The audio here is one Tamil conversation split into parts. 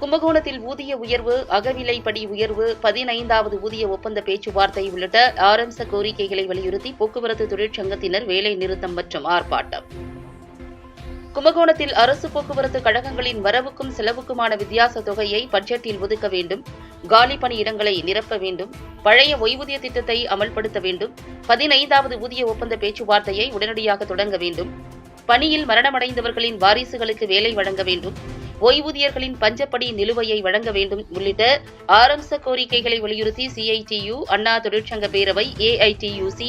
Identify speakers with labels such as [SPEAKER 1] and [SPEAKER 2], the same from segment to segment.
[SPEAKER 1] கும்பகோணத்தில் ஊதிய உயர்வு அகவிலைப்படி உயர்வு பதினைந்தாவது ஊதிய ஒப்பந்த பேச்சுவார்த்தை உள்ளிட்ட ஆரம்ச கோரிக்கைகளை வலியுறுத்தி போக்குவரத்து தொழிற்சங்கத்தினர் வேலை நிறுத்தம் மற்றும் ஆர்ப்பாட்டம். கும்பகோணத்தில் அரசு போக்குவரத்து கழகங்களின் வரவுக்கும் செலவுக்குமான வித்தியாச தொகையை பட்ஜெட்டில் ஒதுக்க வேண்டும் காலி பணியிடங்களை நிரப்ப வேண்டும் பழைய ஓய்வூதிய திட்டத்தை அமல்படுத்த வேண்டும் பதினைந்தாவது ஊதிய ஒப்பந்த பேச்சுவார்த்தையை உடனடியாக தொடங்க வேண்டும் பணியில் மரணமடைந்தவர்களின் வாரிசுகளுக்கு வேலை வழங்க வேண்டும் ஓய்வூதியர்களின் பஞ்சப்படி நிலுவையை வழங்க வேண்டும் உள்ளிட்ட ஆரம்ச கோரிக்கைகளை வலியுறுத்தி சிஐடியு அண்ணா தொழிற்சங்க பேரவை ஏஐடியுசி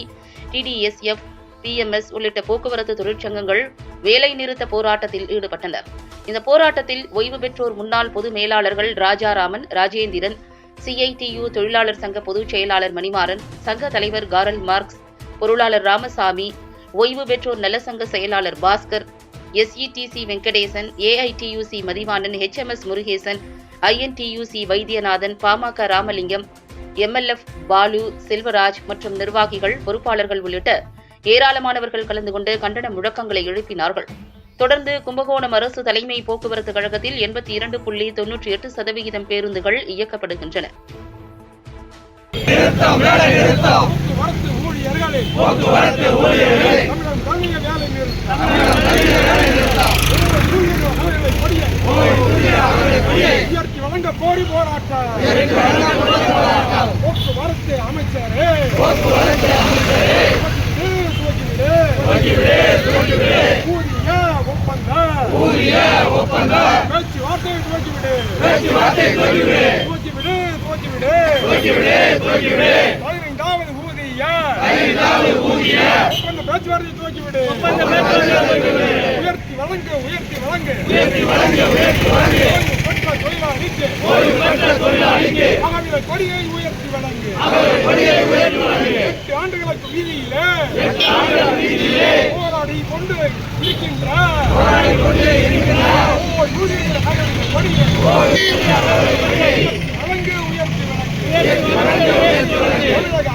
[SPEAKER 1] டிடிஎஸ்எஃப் பிஎம்எஸ் உள்ளிட்ட போக்குவரத்து தொழிற்சங்கங்கள் வேலை நிறுத்த போராட்டத்தில் ஈடுபட்டனர் இந்த போராட்டத்தில் ஓய்வு பெற்றோர் முன்னாள் பொது மேலாளர்கள் ராஜாராமன் ராஜேந்திரன் சிஐடியு தொழிலாளர் சங்க பொதுச் செயலாளர் மணிமாறன் சங்க தலைவர் காரல் மார்க்ஸ் பொருளாளர் ராமசாமி ஓய்வு பெற்றோர் நலசங்க செயலாளர் Bhaskar SETC Venkatesan AITUC Mathivanan HMS Murugesan INTUC Vaithiyanathan PMK Ramalingam MLF Balu Selvaraj மற்றும் நிர்வாகிகள் பொறுப்பாளர்கள் உள்ளிட்ட ஏராளமானவர்கள் கலந்து கொண்டு கண்டன முழக்கங்களை எழுப்பினார்கள். தொடர்ந்து கும்பகோணம் அரசு தலைமை போக்குவரத்து கழகத்தில் எண்பத்தி இரண்டு புள்ளி தொன்னூற்றி எட்டு சதவிகிதம் பேருந்துகள் இயக்கப்படுகின்றன.
[SPEAKER 2] போக்குவரத்து ஊழியர்களே போக்குவரத்து ஊழியர்களே. தமிழகம் தமிழக வேலை நிறுத்தம் வழங்க கோரி போராட்டம் போக்குவரத்து அமைச்சரே போக்குவரத்து ஒப்பந்தம் ஊதிய ஒப்பந்தம் பேச்சுவார்த்தை துவக்கிவிடு பேச்சுவார்த்தை துவக்கிவிடு துவக்கிவிடு துவக்கிவிடு துவக்கிவிடு ஒப்பந்த பேச்சுவார்த்தை துவக்கிவிடு ஒப்பந்த பேச்சுவார்த்தை உயர்த்தி வழங்கு உயர்த்தி வழங்கு. உயர்த்தி வழங்கு உயர்த்தி வழங்கு. பெற்ற தொழிலாளிக்கு. ஓய்வு பெற்ற தொழிலாளிக்கு. அகவில கொடியை உயர்த்தி வழங்கு. அகவில கொடியை உயர்த்தி வழங்கு. எட்டு ஆண்டுகளுக்கு வீதியிலே எட்டு ஆண்டுகளுக்கு வீதியிலே போராடி கொண்டு இருக்கின்ற போராடி கொண்டு இருக்கின்ற ஓ யூனியன் அகவில கொடியை. வழங்கு. உயர்த்தி வழங்கு உயர்த்தி வழங்கு.